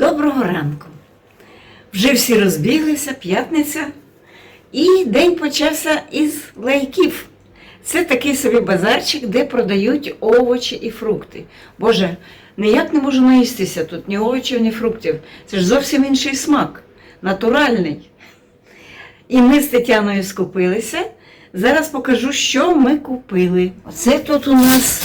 Доброго ранку. Вже всі розбіглися, п'ятниця, і день почався із лайків. Це такий собі базарчик, де продають овочі і фрукти. Боже, ніяк не можу наїстися тут ні овочів, ні фруктів. Це ж зовсім інший смак, натуральний. І ми з Тетяною скупилися. Зараз покажу, що ми купили. Оце тут у нас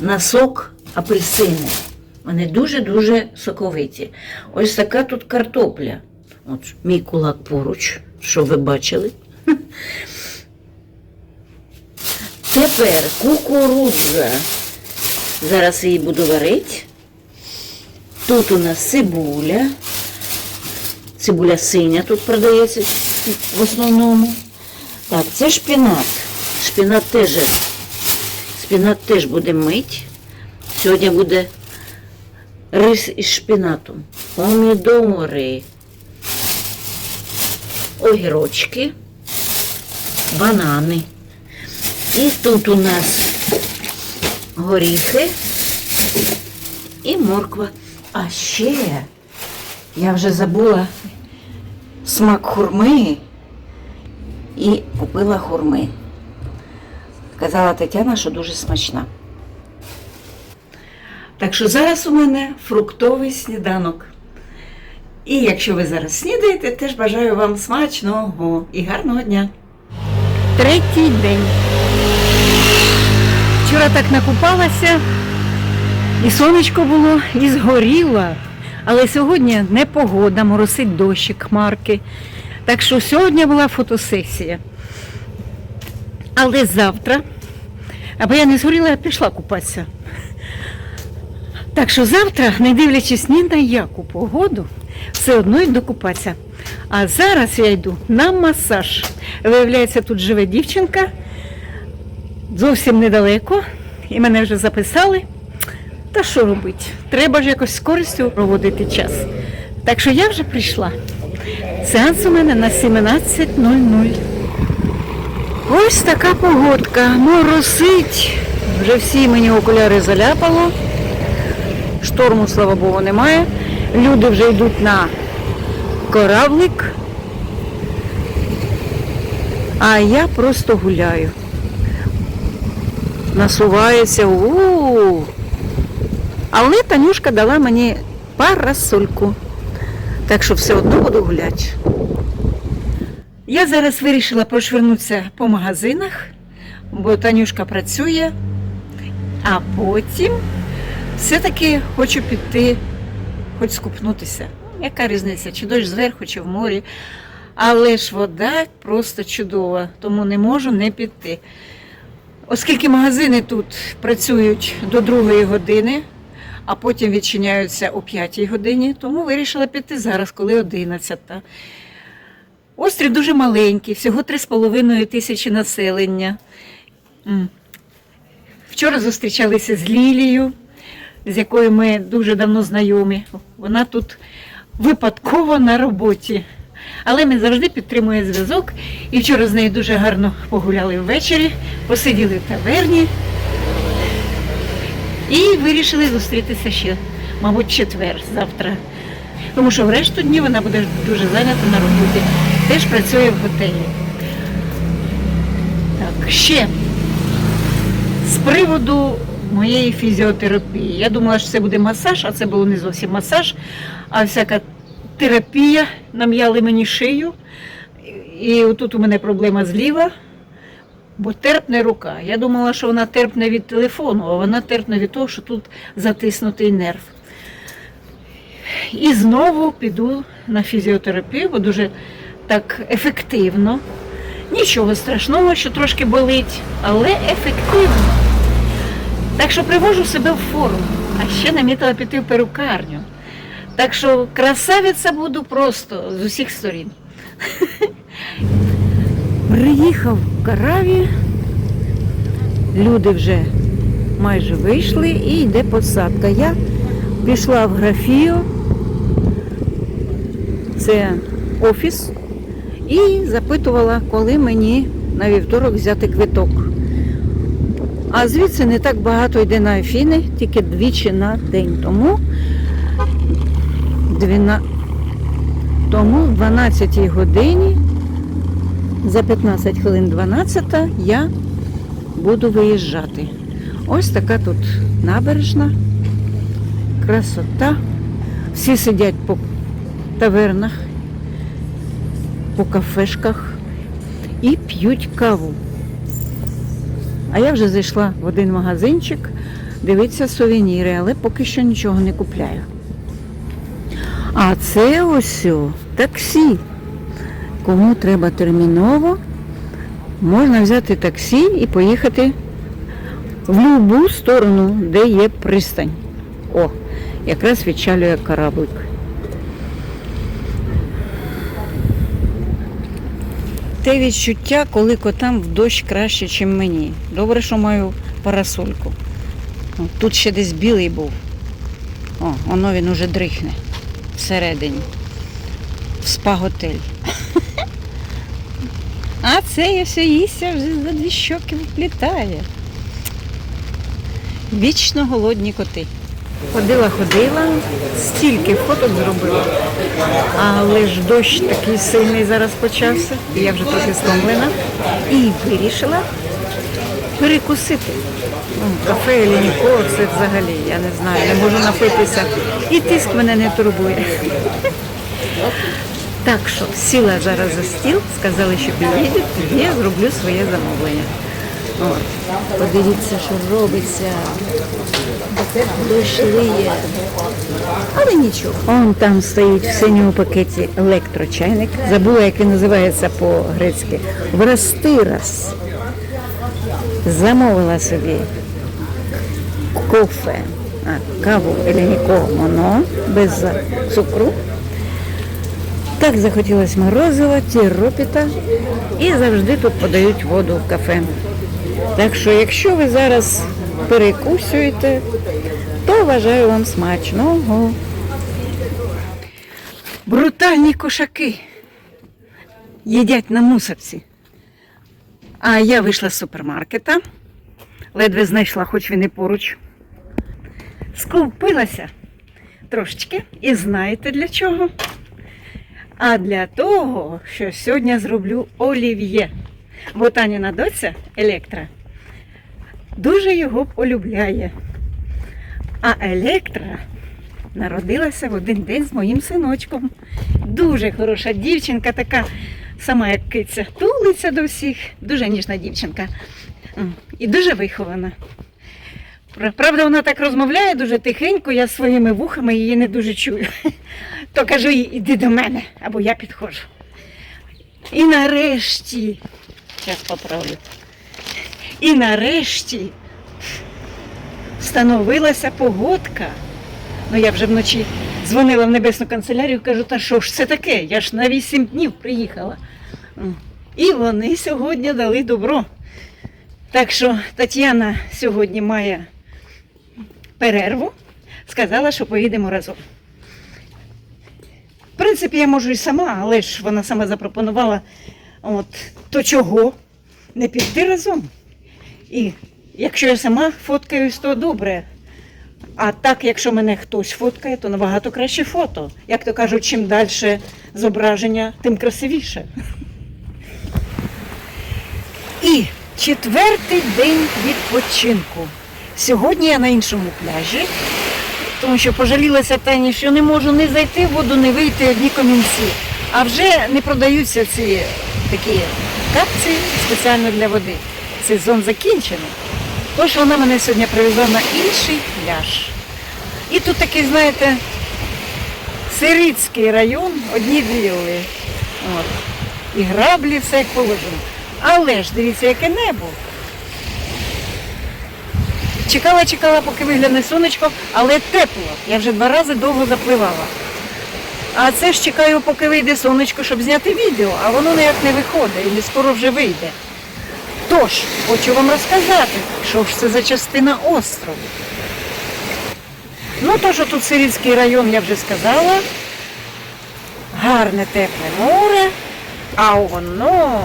носок апельсини. Вони дуже-дуже соковиті. Ось така тут картопля. От мій кулак поруч, що ви бачили. Тепер кукурудза. Зараз її буду варити. Тут у нас цибуля. Цибуля синя тут продається в основному. Так, це шпінат. Шпінат теж, шпінат теж буде мить. Сьогодні буде рис із шпінатом, помідори, огірочки, банани. І тут у нас горіхи і морква. А ще я вже забула смак хурми і купила хурми. Казала Тетяна, що дуже смачна. Так що зараз у мене фруктовий сніданок. І якщо ви зараз снідаєте, теж бажаю вам смачного і гарного дня. Третій день. Вчора так накупалася, і сонечко було, і згоріла. Але сьогодні не погода, моросить дощик, хмарки. Так що сьогодні була фотосесія. Але завтра, аби я не згоріла, я пішла купатися. Так що завтра, не дивлячись ні на яку погоду, все одно йду купатися. А зараз я йду на масаж. Виявляється, тут живе дівчинка зовсім недалеко, і мене вже записали. Та що робити? Треба ж якось з користю проводити час. Так що я вже прийшла. Сеанс у мене на 17.00. Ось така погодка. Моросить. Вже всі мені окуляри заляпало. Шторму, слава Богу, немає. Люди вже йдуть на кораблик. А я просто гуляю. Насувається. У-у-у. Але Танюшка дала мені парасольку. Так що все одно буду гуляти. Я зараз вирішила прошвернутися по магазинах, бо Танюшка працює, а потім все-таки хочу піти, хоч скупнутися. Яка різниця, чи дощ зверху, чи в морі. Але ж вода просто чудова, тому не можу не піти. Оскільки магазини тут працюють до другої години, а потім відчиняються о п'ятій годині, тому вирішила піти зараз, коли 11. Острів дуже маленький, всього 3,5 тисячі населення. Вчора зустрічалися з Лілією, з якою ми дуже давно знайомі. Вона тут випадково на роботі. Але ми завжди підтримуємо зв'язок. І вчора з нею дуже гарно погуляли ввечері, посиділи в таверні і вирішили зустрітися ще, мабуть, четвер завтра. Тому що в решту днів вона буде дуже зайнята на роботі. Теж працює в готелі. Так, ще з приводу моєї фізіотерапії. Я думала, що це буде масаж, а це було не зовсім масаж, а всяка терапія. Нам'яли мені шию. І отут у мене проблема зліва, бо терпне рука. Я думала, що вона терпне від телефону, а вона терпне від того, що тут затиснутий нерв. І знову піду на фізіотерапію, бо дуже так ефективно. Нічого страшного, що трошки болить, але ефективно. Так що привожу себе в форму, а ще намітила піти в перукарню. Так що красавиця буду просто з усіх сторін. Приїхав в караві, люди вже майже вийшли і йде посадка. Я пішла в графію, це офіс, і запитувала, коли мені на вівторок взяти квиток. А звідси не так багато йде на Афіни, тільки двічі на день. Тому Двіна... Тому в 12 годині, за 15 хвилин 12 я буду виїжджати. Ось така тут набережна, красота. Всі сидять по тавернах, по кафешках і п'ють каву. А я вже зайшла в один магазинчик дивитися сувеніри, але поки що нічого не купляю. А це ось таксі. Кому треба терміново, можна взяти таксі і поїхати в будь-яку сторону, де є пристань. О, якраз відчалює кораблик. Те відчуття, коли котам в дощ краще, ніж мені. Добре, що маю парасольку. Тут ще десь білий був. О, воно він уже дрихне всередині. В спа-готель. А це я все їсться вже за дві щоки вплітає. Вічно голодні коти. Ходила, ходила, стільки фоток зробила. Але ж дощ такий сильний зараз почався, і я вже трохи стомлена. І вирішила перекусити. Ну, Кафе Елініко, це взагалі, я не знаю, не можу напитися. І тиск мене не турбує. Так що сіла зараз за стіл, сказали, що підійдуть, тоді я зроблю своє замовлення. Подивіться, що робиться. Дощ лиє. Але нічого. Он там стоїть в синьому пакеті електрочайник. Забула, як він називається по-грецьки. Врастирас. Замовила собі кофе, а, каву Еленіко Моно без цукру. Так захотілось морозива, тіропіта і завжди тут подають воду в кафе. Так що, якщо ви зараз перекусуєте, то вважаю вам смачного. Брутальні кошаки їдять на мусорці. А я вийшла з супермаркета, ледве знайшла, хоч він і поруч. Скупилася трошечки і знаєте для чого? А для того, що сьогодні зроблю олів'є. Бо Таніна доця Електра дуже його полюбляє. А Електра народилася в один день з моїм синочком. Дуже хороша дівчинка, така сама як киця, тулиться до всіх. Дуже ніжна дівчинка. І дуже вихована. Правда, вона так розмовляє дуже тихенько, я своїми вухами її не дуже чую. То кажу їй, іди до мене, або я підходжу. І нарешті, зараз поправлю. І нарешті встановилася погодка. Ну я вже вночі дзвонила в небесну канцелярію, кажу, та що ж це таке? Я ж на вісім днів приїхала. І вони сьогодні дали добро. Так що Тетяна сьогодні має перерву, сказала, що поїдемо разом. В принципі, я можу і сама, але ж вона сама запропонувала, от, то чого не піти разом. І якщо я сама фоткаюсь, то добре. А так, якщо мене хтось фоткає, то набагато краще фото. Як то кажуть, чим далі зображення, тим красивіше. І четвертий день відпочинку. Сьогодні я на іншому пляжі, тому що пожалілася Тані, що не можу не зайти в воду, не вийти одні камінці. А вже не продаються ці такі капці спеціально для води. Сезон закінчений. Тож вона мене сьогодні привезла на інший пляж. І тут такий, знаєте, Сирицький район, одні вілли. От. І граблі, все як положено. Але ж дивіться, яке небо. Чекала, чекала, поки вигляне сонечко, але тепло. Я вже два рази довго запливала. А це ж чекаю, поки вийде сонечко, щоб зняти відео, а воно ніяк не виходить і не скоро вже вийде. Тож, хочу вам розказати, що ж це за частина острову. Ну, то, що тут Сирійський район, я вже сказала. Гарне тепле море, а воно,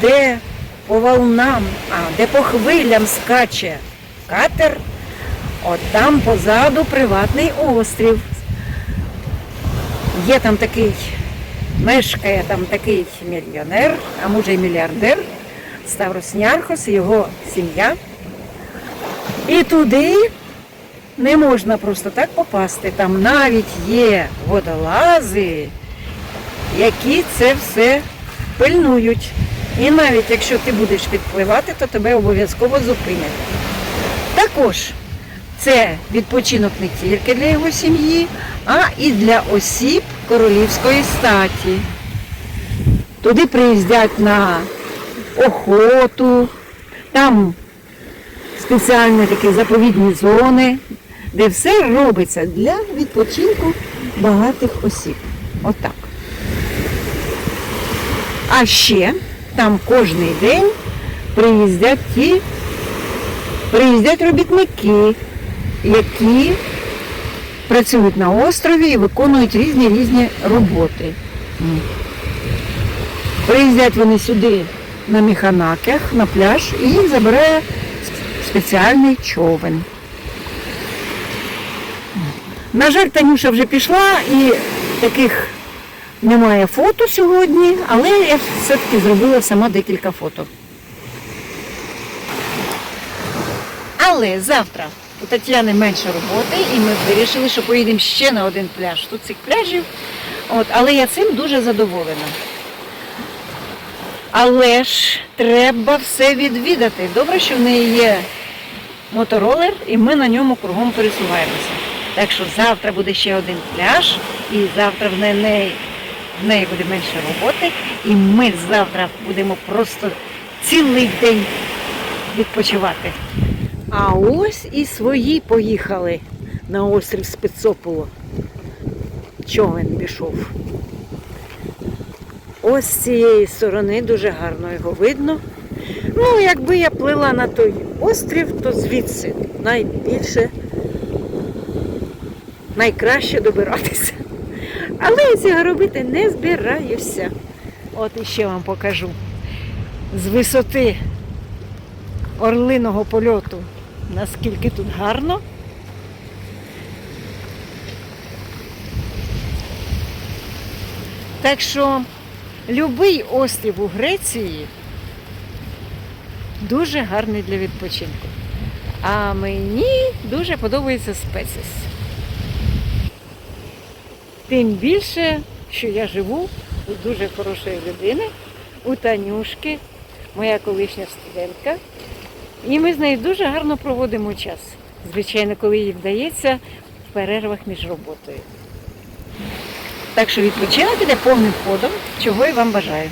де по волнам, а де по хвилям скаче катер, от там позаду приватний острів. Є там такий, мешкає там такий мільйонер, а може й мільярдер, Ставрос Нярхос і його сім'я. І туди не можна просто так попасти. Там навіть є водолази, які це все пильнують. І навіть якщо ти будеш підпливати, то тебе обов'язково зупинять. Також це відпочинок не тільки для його сім'ї, а і для осіб королівської статі. Туди приїздять на охоту, там спеціальні такі заповідні зони, де все робиться для відпочинку багатих осіб. Отак. А ще там кожен день приїздять ті, приїздять робітники, які працюють на острові і виконують різні різні роботи. Приїздять вони сюди на механаках, на пляж і забирає спеціальний човен. На жаль, Танюша вже пішла і таких немає фото сьогодні, але я все-таки зробила сама декілька фото. Але завтра у Тетяни менше роботи, і ми вирішили, що поїдемо ще на один пляж. Тут цих пляжів. От, але я цим дуже задоволена. Але ж треба все відвідати. Добре, що в неї є моторолер, і ми на ньому кругом пересуваємося. Так що завтра буде ще один пляж, і завтра в неї, в неї буде менше роботи, і ми завтра будемо просто цілий день відпочивати. А ось і свої поїхали на острів Спецополо. Човен пішов. Ось з цієї сторони дуже гарно його видно. Ну, якби я плила на той острів, то звідси найбільше, найкраще добиратися. Але я цього робити не збираюся. От іще вам покажу. З висоти орлиного польоту, наскільки тут гарно. Так що любий острів у Греції дуже гарний для відпочинку. А мені дуже подобається специс. Тим більше, що я живу у дуже хорошої людини, у Танюшки, моя колишня студентка. І ми з нею дуже гарно проводимо час. Звичайно, коли їй вдається в перервах між роботою. Так що відпочинок іде повним ходом, чого і вам бажаю.